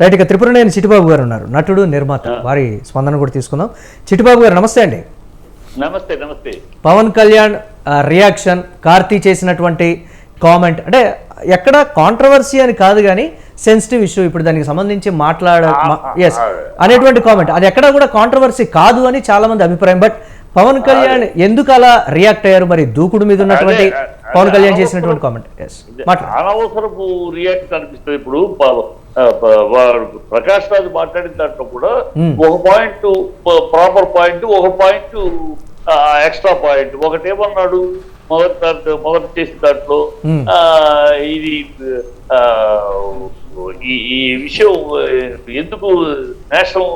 Right ఇక త్రిపురనేని చిట్టిబాబు గారు ఉన్నారు. నటుడు నిర్మాత. వారి స్పందన కూడా తీసుకుందాం. చిట్టిబాబు గారు నమస్తే అండి. నమస్తే నమస్తే. పవన్ కళ్యాణ్ రియాక్షన్ కార్తీ చేసినటువంటి కామెంట్. అంటే ఎక్కడ కాంట్రవర్సీ అని కాదు కానీ సెన్సిటివ్ ఇష్యూ. ఇప్పుడు దానికి సంబంధించి మాట్లాడ ఎస్ అనేటువంటి కామెంట్. అది ఎక్కడ కూడా కాంట్రవర్సీ కాదు అని చాలా మంది అభిప్రాయం. బట్ పవన్ కళ్యాణ్ ఎందుకు అలా రియాక్ట్ అయ్యారు? మరి దూకుడు మీద ఉన్నటువంటి పవన్ కళ్యాణ్ చేసినటువంటి కామెంట్. ఎస్ అనవసరపు రియాక్ట్ అనిపిస్తుంది ఇప్పుడు ప్రకాష్ రాజు మాట్లాడిన దాంట్లో కూడా ఒక పాయింట్ ప్రాపర్ పాయింట్ ఒక పాయింట్ ఎక్స్ట్రా పాయింట్ ఒకటి ఏమన్నాడు మొదటి దాంట్లో మొదటి చేసిన దాంట్లో? ఇది ఈ విషయం ఎందుకు నేషనల్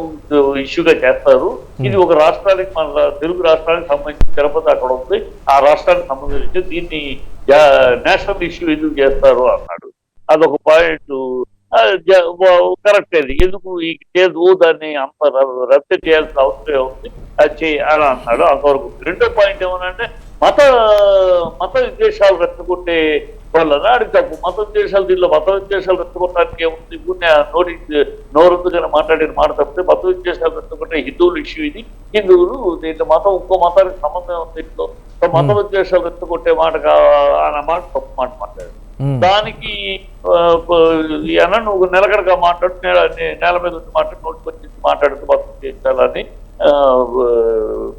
ఇష్యూగా చేస్తారు? ఇది ఒక రాష్ట్రానికి మన తెలుగు రాష్ట్రానికి సంబంధించి తిరుపతి అక్కడ ఉంది. ఆ రాష్ట్రానికి సంబంధించి దీన్ని నేషనల్ ఇష్యూ ఎందుకు చేస్తారు అన్నాడు. అదొక పాయింట్ కరెక్ట్ అది. ఎందుకు ఈ లేదు దాన్ని అంత రద్దు చేయాల్సిన అవసరం ఉంది అది చేయి అని అన్నాడు అంతవరకు రెండో పాయింట్ ఏమనంటే మత మత విద్వేషాలు రెచ్చగొట్టే వల్ల అది తప్పు. మత విద్వేషాలు దీనిలో మత విద్వేషాలు రెచ్చగొట్టడానికి ఏముంది? ఇప్పుడు నోటి నోరుందుగానే మాట్లాడిన మాట తప్పితే మత విద్వేషాలు రెచ్చగొట్టే హిందువుల ఇష్యూ ఇది. హిందువులు దీంట్లో మతం ఇంకో మతానికి సంబంధం ఉంది దీంట్లో? మత విద్వేషాలు రెచ్చగొట్టే మాట కా- అన్న మాట తప్పు మాట మాట్లాడాడు మ్మ్. దానికి ప- ఈ అన్న నువ్వు నిలకడగా మాట్లాడు నేల నేల మీద వచ్చి మాట్లాడి నోటికి వచ్చి మాట్లాడుతూ మొత్తం చేయించాలని ఆ,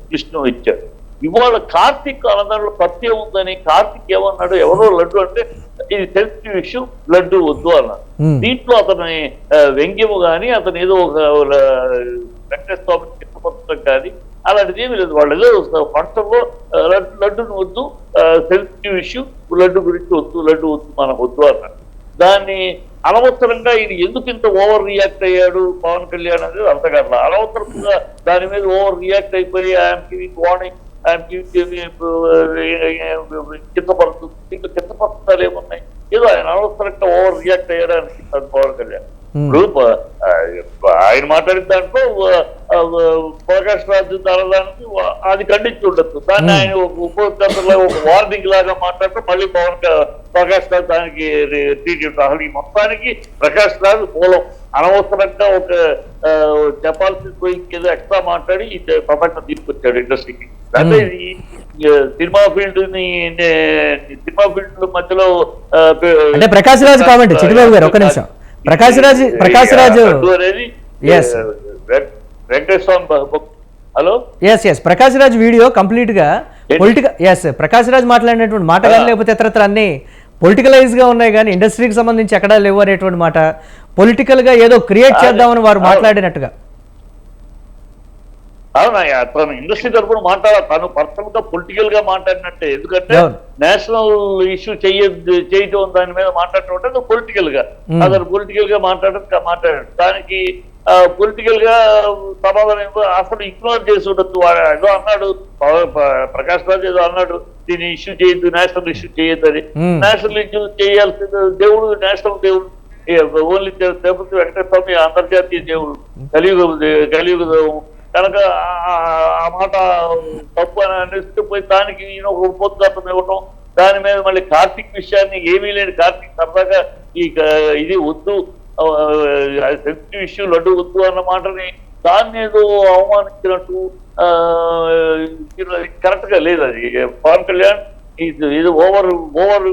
విష్ణు ఇచ్చాడు. ఇవాళ కార్తీక్ అన్నదాంట్లో సత్యం ఉందని కార్తీక్ ఏమన్నాడు? ఎవరో లడ్డు అంటే ఇది సెన్సిటివ్ ఇష్యూ లడ్డు వద్దు అన్నాడు మ్మ్. దీంట్లో అతని వ్యంగ్యము కానీ అతను ఏదో ఒక వెంకటేశ్వర స్వామిని కిందపరచడం కానీ అలాంటిది ఏమీ లేదు. వాళ్ళు ఏదో లడ్డు లడ్డును వద్దు సెన్సిటివ్ ఇష్యూ లడ్డు గురించి వద్దు లడ్డు వద్దు మనకు వద్దు అన్నాడు దాన్ని అనవసరంగా ఇది ఎందుకు ఇంత ఓవర్ రియాక్ట్ అయ్యాడు పవన్ కళ్యాణ్ అనేది కాదు అనవసరంగా దాని మీద ఓవర్ రియాక్ట్ అయిపోయి I'm giving warning I'm giving కిందపడుతుంది దీంట్లో కిందపరుస్తాలు ఏమున్నాయి ఏదో ఆయన అనవసరంగా ఓవర్ రియాక్ట్ అయ్యాడు అనిపిస్తుంది పవన్ కళ్యాణ్. ఇప్పుడు ప- ఆ, ఆయన మాట్లాడిన దాంట్లో ప్రకాష్ రాజు తరదానికి అది ఖండించి ఉండొచ్చు. దాన్ని ఆయన ఒక ఉపయోగకర్తలో ఒక వార్నింగ్ లాగా మాట్లాడితే మళ్ళీ పవన్ ప్రకాష్ రాజు దానికి అసలు ఈ మొత్తానికి ప్రకాష్ రాజు మూలం. అనవసరంగా ఒక పోయి ఏదో ఎక్స్ట్రా మాట్లాడి ఈ ప్రపంచం తీసుకొచ్చాడు ఇండస్ట్రీకి. అంటే సినిమా ఫీల్డ్ని సినిమా ఫీల్డ్ మధ్యలో అంటే ప్రకాష్ రాజు కామెంట్ చిట్టిబాబు గారు ఒక్క నిమిషం. ప్రకాష్ రాజు ప్రకాష్ రాజు లడ్డు అనేది Yes. ఏ, వెంక- వెంకటేశ్వర స్వామి భ- hello? Yes yes Prakash Raj video కంప్లీట్గా పొలిటికల్ ఎస్ ప్రకాష్ రాజ్ మాట్లాడినటువంటి మాట కానీ లేకపోతే ఇతరత్ర అన్ని పొలిటికలైజ్గా ఉన్నాయి కానీ ఇండస్ట్రీకి సంబంధించి ఎక్కడా లేవు అనేటువంటి మాట. పొలిటికల్గా ఏదో క్రియేట్ చేద్దామని వారు మాట్లాడినట్టుగా. తను ఇండస్ట్రీ తరపున మాట్లాడ తను పర్సనల్గా పొలిటికల్గా మాట్లాడినట్టే ఎందుకంటే. నేషనల్ ఇష్యూ చెయ్య చేయటం దాని మీద మాట్లాడటం అంటే పొలిటికల్గా. అతను పొలిటికల్గా మాట్లాడడం మాట్లాడాడు దానికి పొలిటికల్గా సమాధానం అసలు ఇగ్నోర్ చేసి ఉండొచ్చు ఏదో అన్నాడు ప్రకాష్ రాజు ఏదో అన్నాడు దీన్ని ఇష్యూ చేయొద్దు నేషనల్ ఇష్యూ చేయొద్దని Hmm. నేషనల్ ఇష్యూ చేయాల్సిన దేవుడు నేషనల్ దేవుడు ఓన్లీ తిరుపతి వెంకటేశ్వర స్వామి అంతర్జాతీయ దేవుడు కలియుగ కలియుగ దేవుడు. కనుక ఆ- మాట తప్పు అని అనిస్తే పోయి దానికి ఈయన ఒక ఉపోద్ఘాతం ఇవ్వటం దాని మీద మళ్ళీ కార్తీక్ విషయాన్ని ఏమీ లేని కార్తీక్ సరదాగా ఈ ఇది వద్దు సెన్సిటివ్ ఇష్యూ లడ్డు వద్దు అన్న మాటని దాన్ని ఏదో అవమానించినట్టు కరెక్ట్గా లేదు అది. పవన్ కళ్యాణ్ ఇది ఇది ఓవర్ ఓవర్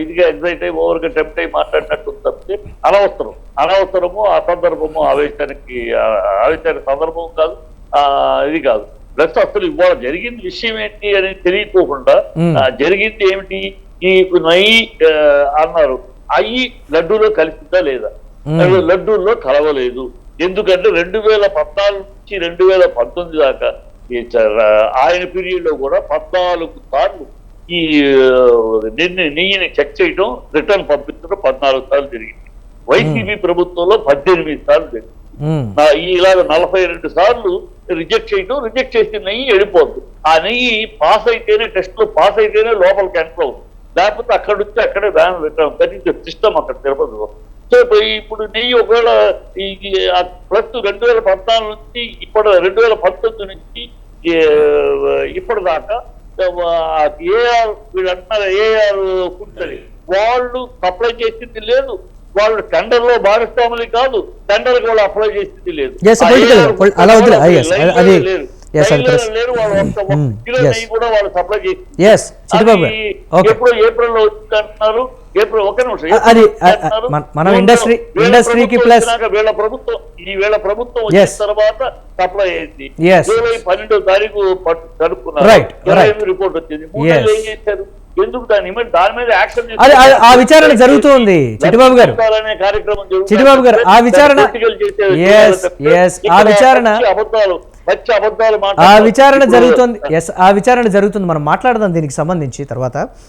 ఇదిగా ఎగ్జైట్ అయ్యి ఓవర్గా టెంప్ట్ అయ్యి మాట్లాడినట్టు తప్పితే అనవసరం అనవసరము ఆ సందర్భము ఆవేశానికి ఆవేశానికి సందర్భం కాదు ఆ, ఇది కాదు. ప్లస్ అసలు ఇవాళ జరిగింది విషయం ఏంటి అని తెలియకోకుండా జరిగింది ఏమిటి? ఈ నయ్యి అన్నారు. అయ్యి లడ్డూలో కలిసిందా లేదా? లడ్డూల్లో కలవలేదు. ఎందుకంటే రెండు వేల పద్నాలుగు నుంచి రెండు వేల పంతొమ్మిది దాకా ఆయన పీరియడ్లో కూడా పద్నాలుగు సార్లు ఈ నిన్ను నెయ్యిని చెక్ చేయడం రిటర్న్ పంపించడం పద్నాలుగు సార్లు జరిగింది. వైసీపీ ప్రభుత్వంలో పద్దెనిమిది సార్లు జరిగింది. ఇలాగ నలభై రెండు సార్లు రిజెక్ట్ చేయడం రిజెక్ట్ చేసిన నెయ్యి వెళ్ళిపోద్ది. ఆ నెయ్యి పాస్ అయితేనే టెస్ట్లో పాస్ అయితేనే లోపలికి ఎంటర్ అవుతుంది. లేకపోతే అక్కడ నుంచి అక్కడే బ్యాన్ పెట్టాం దట్ సిస్టమ్ అక్కడ తిరుపతిలో సో ఇప్పుడు నెయ్యి ఒకవేళ ఈ ప్లస్ రెండు వేల పద్నాలుగు నుంచి ఇప్పుడు రెండు వేల పంతొమ్మిది నుంచి ఇప్పటిదాకా ఏఆర్ వీళ్ళు అంటున్నారు ఏఆర్ అని వాళ్ళు సప్లై చేసింది లేదు. వాళ్ళు టెండర్లో భాగస్వాములు కాదు. టెండర్కి వాళ్ళు అప్లై చేసింది లేదు. అలా అది- ఎస్ అది. మన- మనం వీళ్ళ- industry- వీళ్ళ ప్రభుత్వం ఈ వీళ్ళ ప్రభుత్వం వచ్చిన. తర్వాత సప్లై అయింది. జూలై పన్నెండో తారీఖు. ఎనిమిది రిపోర్ట్ వచ్చింది. ఏం చేశారు? ఎందుకు దాని మీద దాని మీద యాక్షన్ ఆ విచారణ జరుగుతుంది చిట్టిబాబు గారు. కార్యక్రమం. చిట్టిబాబు గారు, ఆ విచారణ- ఆ విచారణ- అబద్ధాలు అబద్ధాలు ఆ. విచారణ జరుగుతుంది ఎస్ ఆ విచారణ జరుగుతుంది మనం మాట్లాడదాం దీనికి సంబంధించి తర్వాత